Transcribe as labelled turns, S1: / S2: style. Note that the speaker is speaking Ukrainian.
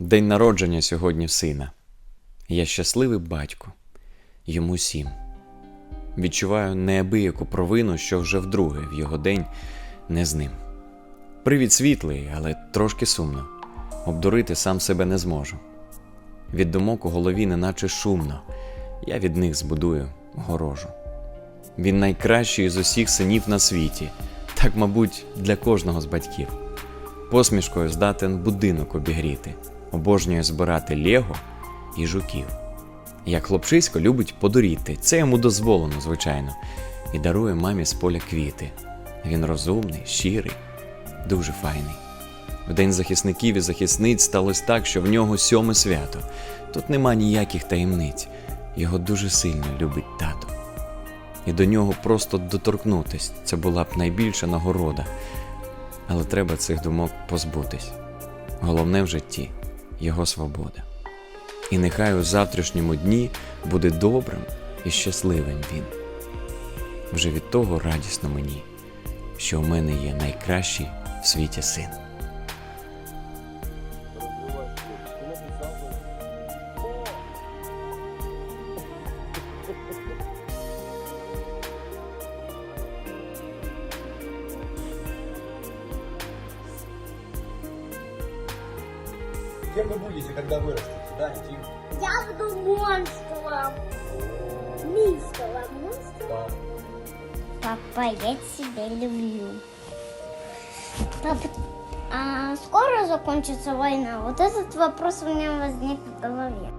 S1: День народження сьогодні сина. Я щасливий батько, йому сім. Відчуваю неабияку провину, що вже вдруге в його день не з ним. Привід світлий, але трошки сумно. Обдурити сам себе не зможу. Від думок у голові неначе шумно. Я від них збудую горожу. Він найкращий з усіх синів на світі, так, мабуть, для кожного з батьків. Посмішкою здатен будинок обігріти, обожнює збирати лего і жуків. Як хлопчисько любить подуріти, це йому дозволено, звичайно, і дарує мамі з поля квіти. Він розумний, щирий, дуже файний. В день захисників і захисниць сталося так, що в нього сьоме свято. Тут нема ніяких таємниць. Його дуже сильно любить тато. І до нього просто доторкнутись це була б найбільша нагорода. Але треба цих думок позбутись. Головне в житті його свобода. І нехай у завтрашньому дні буде добрим і щасливим він. Вже від того радісно мені, що у мене є найкращий в світі син.
S2: Кем вы будете, когда вырастете, да, Тим?
S3: Я буду монстром. Мистером монстром.
S2: Да.
S3: Папа, я тебя люблю. Папа, а скоро закончится война? Вот этот вопрос у меня возник в голове.